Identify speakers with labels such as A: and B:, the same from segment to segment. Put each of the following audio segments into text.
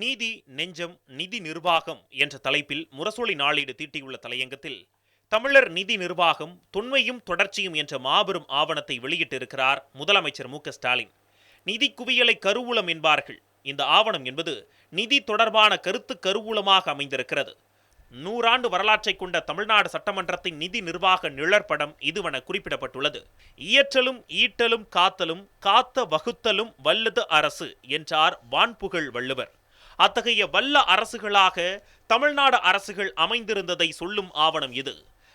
A: நீதி நெஞ்சம் நிதி நிர்வாகம் என்ற தலைப்பில் முரசொலி நாளீடு தீட்டியுள்ள தலையங்கத்தில் தமிழர் நிதி நிர்வாகம் தொன்மையும் தொடர்ச்சியும் என்ற மாபெரும் ஆவணத்தை வெளியிட்டிருக்கிறார் முதலமைச்சர் மு ஸ்டாலின். நிதி குவியலை கருவூலம் என்பார்கள். இந்த ஆவணம் என்பது நிதி தொடர்பான கருத்து கருவூலமாக அமைந்திருக்கிறது. நூறாண்டு வரலாற்றை கொண்ட தமிழ்நாடு சட்டமன்றத்தின் நிதி நிர்வாக நிழற்படம் இதுவென குறிப்பிடப்பட்டுள்ளது. இயற்றலும் ஈட்டலும் காத்தலும் காத்த வகுத்தலும் வல்லது அரசு என்றார் வான்புகழ் வள்ளுவர். அத்தகைய வல்ல அரசுகளாக தமிழ்நாடு அரசுகள் அமைந்திருந்ததை சொல்லும் ஆவணம் இது.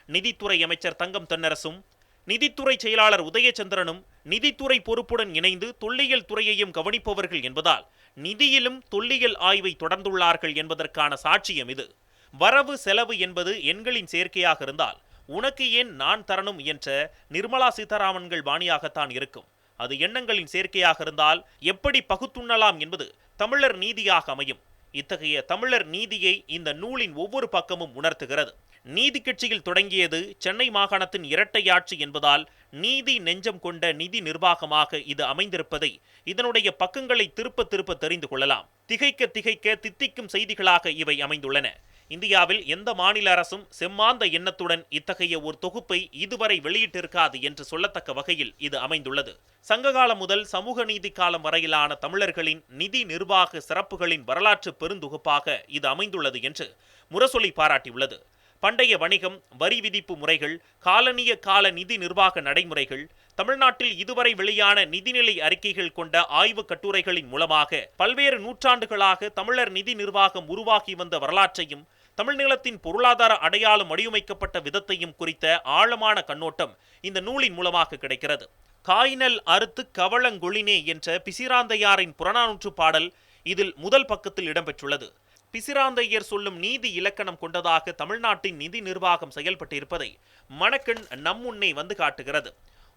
A: நிதித்துறை அமைச்சர் தங்கம் தென்னரசும் நிதித்துறை செயலாளர் உதயச்சந்திரனும் நிதித்துறை பொறுப்புடன் இணைந்து தொல்லியல் துறையையும் கவனிப்பவர்கள் என்பதால் நிதியிலும் தொல்லியல் ஆய்வை தொடர்ந்துள்ளார்கள் என்பதற்கான சாட்சியம் இது. வரவு செலவு என்பது எண்களின் சேர்க்கையாக இருந்தால் உனக்கு ஏன் நான் தரணும் என்ற நிர்மலா சீதாராமன்கள் பாணியாகத்தான் இருக்கும். அது எண்ணங்களின் சேர்க்கையாக இருந்தால் எப்படி பகுத்துண்ணலாம் என்பது தமிழர் நீதியாக அமையும். இத்தகைய தமிழர் நீதியை இந்த நூலின் ஒவ்வொரு பக்கமும் உணர்த்துகிறது. நீதி கட்சியில் தொடங்கியது சென்னை மாகாணத்தின் இரட்டையாட்சி என்பதால் நீதி நெஞ்சம் கொண்ட நிதி நிர்வாகமாக இது அமைந்திருப்பதை இதனுடைய பக்கங்களை திருப்ப திருப்ப தெரிந்து கொள்ளலாம். திகைக்க திகைக்க தித்திக்கும் செய்திகளாக இவை அமைந்துள்ளன. இந்தியாவில் எந்த மாநில அரசும் செம்மாந்த எண்ணத்துடன் இத்தகைய ஒரு தொகுப்பை இதுவரை வெளியிட்டிருக்காது என்று சொல்லத்தக்க வகையில் இது அமைந்துள்ளது. சங்ககாலம் முதல் சமூக நீதி காலம் வரையிலான தமிழர்களின் நிதி நிர்வாக சிறப்புகளின் வரலாற்று பெருந்தொகுப்பாக இது அமைந்துள்ளது என்று முரசொலி பாராட்டியுள்ளது. பண்டைய வணிகம் வரி விதிப்பு முறைகள் காலனிய கால நிதி நிர்வாக நடைமுறைகள் தமிழ்நாட்டில் இதுவரை வெளியான நிதிநிலை அறிக்கைகள் கொண்ட ஆய்வுக் கட்டுரைகளின் மூலமாக பல்வேறு நூற்றாண்டுகளாக தமிழர் நிதி நிர்வாகம் உருவாகி வந்த வரலாற்றையும் தமிழ்நிலத்தின் பொருளாதார அடையாளம் வடிவமைக்கப்பட்ட விதத்தையும் குறித்த ஆழமான கண்ணோட்டம் இந்த நூலின் மூலமாக கிடைக்கிறது. காய்நல் அறுத்து கவளங்கொழினே என்ற பிசிராந்தையாரின் புறநானூற்று பாடல் இதில் முதல் பக்கத்தில் இடம்பெற்றுள்ளது. பிசிராந்தையர் சொல்லும் நீதி இலக்கணம் கொண்டதாக தமிழ்நாட்டின் நிதி நிர்வாகம் செயல்பட்டிருப்பதை மணக்கண் நம்முன்னே வந்து காட்டுகிறது.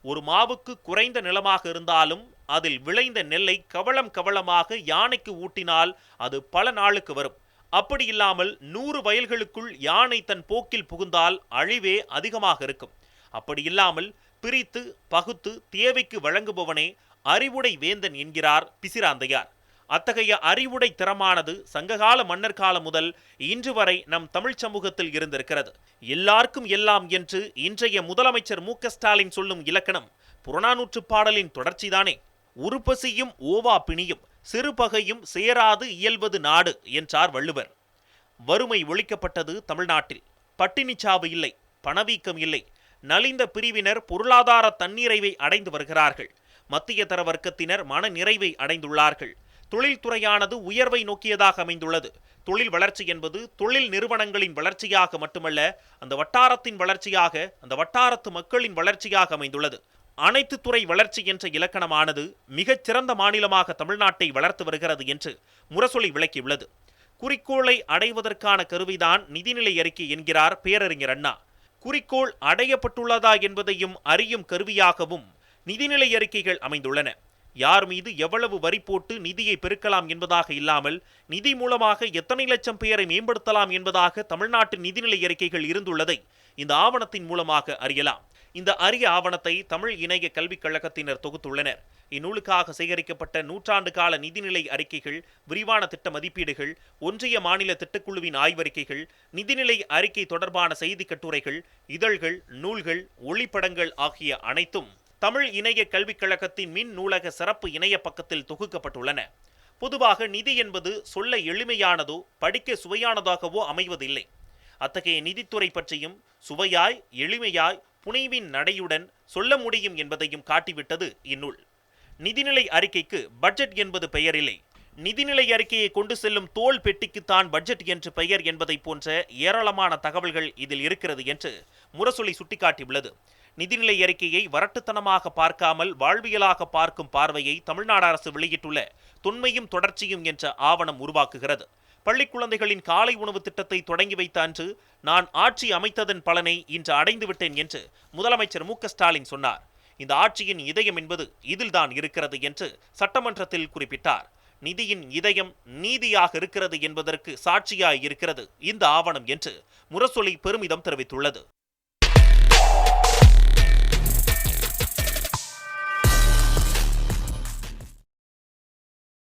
A: ஒரு மாவுக்கு குறைந்த நிலமாக இருந்தாலும் அதில் விளைந்த நெல்லை கவளம் கவளமாக யானைக்கு ஊட்டினால் அது பல நாளுக்கு வரும். அப்படி இல்லாமல் நூறு வயல்களுக்குள் யானை தன் போக்கில் புகுந்தால் அழிவே அதிகமாக இருக்கும். அப்படி இல்லாமல் பிரித்து பகுத்து தேவைக்கு வழங்குபவனே அறிவுடை வேந்தன் என்கிறார் பிசிராந்தையார். அத்தகைய அறிவுடை திறமானது சங்ககால மன்னர் காலம் முதல் இன்று வரை நம் தமிழ் சமூகத்தில் இருந்திருக்கிறது. எல்லாருக்கும் எல்லாம் என்று இன்றைய முதலமைச்சர் மு ஸ்டாலின் சொல்லும் இலக்கணம் புறநானூற்று பாடலின் தொடர்ச்சிதானே. உருப்பசியும் ஓவா பிணியும் சிறுபகையும் சேராது இயல்வது நாடு என்றார் வள்ளுவர். வறுமை ஒழிக்கப்பட்டது தமிழ்நாட்டில். பட்டினிச்சாவு இல்லை பணவீக்கம் இல்லை. நலிந்த பிரிவினர் பொருளாதார தன்னிறைவை அடைந்து வருகிறார்கள். மத்திய தர வர்க்கத்தினர் மன நிறைவை அடைந்துள்ளார்கள். தொழில்துறையானது உயர்வை நோக்கியதாக அமைந்துள்ளது. தொழில் வளர்ச்சி என்பது தொழில் நிறுவனங்களின் வளர்ச்சியாக மட்டுமல்ல அந்த வட்டாரத்தின் வளர்ச்சியாக அந்த வட்டாரத்து மக்களின் வளர்ச்சியாக அமைந்துள்ளது. அனைத்து துறை வளர்ச்சி என்ற இலக்கணமானது மிகச் சிறந்த மாநிலமாக தமிழ்நாட்டை வளர்த்து வருகிறது என்று முரசொலி விளக்கியுள்ளது. குறிக்கோளை அடைவதற்கான கருவிதான் நிதிநிலை அறிக்கை என்கிறார் பேரறிஞர் அண்ணா. குறிக்கோள் அடையப்பட்டுள்ளதா என்பதையும் அறியும் கருவியாகவும் நிதிநிலை அறிக்கைகள் அமைந்துள்ளன. யார் மீது எவ்வளவு வரி போட்டு நிதியை பெருக்கலாம் என்பதாக இல்லாமல் நிதி மூலமாக எத்தனை லட்சம் பேரை மேம்படுத்தலாம் என்பதாக தமிழ்நாட்டின் நிதிநிலை அறிக்கைகள் இருந்துள்ளதை இந்த ஆவணத்தின் மூலமாக அறியலாம். இந்த அரிய ஆவணத்தை தமிழ் இணைய கல்விக் கழகத்தினர் தொகுத்துள்ளனர். இந்நூலுக்காக சேகரிக்கப்பட்ட நூற்றாண்டு கால நிதிநிலை அறிக்கைகள் விரிவான திட்ட மதிப்பீடுகள் ஒன்றிய மாநில திட்டக்குழுவின் ஆய்வறிக்கைகள் நிதிநிலை அறிக்கை தொடர்பான செய்தி கட்டுரைகள் இதழ்கள் நூல்கள் ஒளிப்படங்கள் ஆகிய அனைத்தும் தமிழ் இணைய கல்விக் கழகத்தின் மின் நூலக சிறப்பு இணைய பக்கத்தில் தொகுக்கப்பட்டுள்ளன. பொதுவாக நிதி என்பது சொல்ல எளிமையானதோ படிக்க சுவையானதாகவோ அமைவதில்லை. அத்தகைய நிதித்துறை பற்றியும் சுவையாய் எளிமையாய் புனைவின் நடையுடன் சொல்ல முடியும் என்பதையும் காட்டிவிட்டது இந்நூல். நிதிநிலை அறிக்கைக்கு பட்ஜெட் என்பது பெயரில்லை. நிதிநிலை அறிக்கையை கொண்டு செல்லும் தோல் பெட்டிக்குத்தான் பட்ஜெட் என்று பெயர் என்பதை போன்ற ஏராளமான தகவல்கள் இதில் இருக்கிறது என்று முரசொலி சுட்டிக்காட்டியுள்ளது. நிதிநிலை அறிக்கையை வரட்டுத்தனமாக பார்க்காமல் வாழ்வியலாக பார்க்கும் பார்வையை தமிழ்நாடு அரசு வெளியிட்டுள்ள தொன்மையும் தொடர்ச்சியும் என்ற ஆவணம் உருவாக்குகிறது. பள்ளி குழந்தைகளின் காலை உணவு திட்டத்தை தொடங்கி வைத்த அன்று நான் ஆட்சி அமைத்ததன் பலனை இன்று அடைந்து விட்டேன் என்று முதலமைச்சர் மு ஸ்டாலின் சொன்னார். இந்த ஆட்சியின் இதயம் என்பது இதில்தான் இருக்கிறது என்று சட்டமன்றத்தில் குறிப்பிட்டார். நிதியின் இதயம் நீதியாக இருக்கிறது என்பதற்கு சாட்சியாய் இருக்கிறது இந்த ஆவணம் என்று முரசொலி பெருமிதம் தெரிவித்துள்ளது.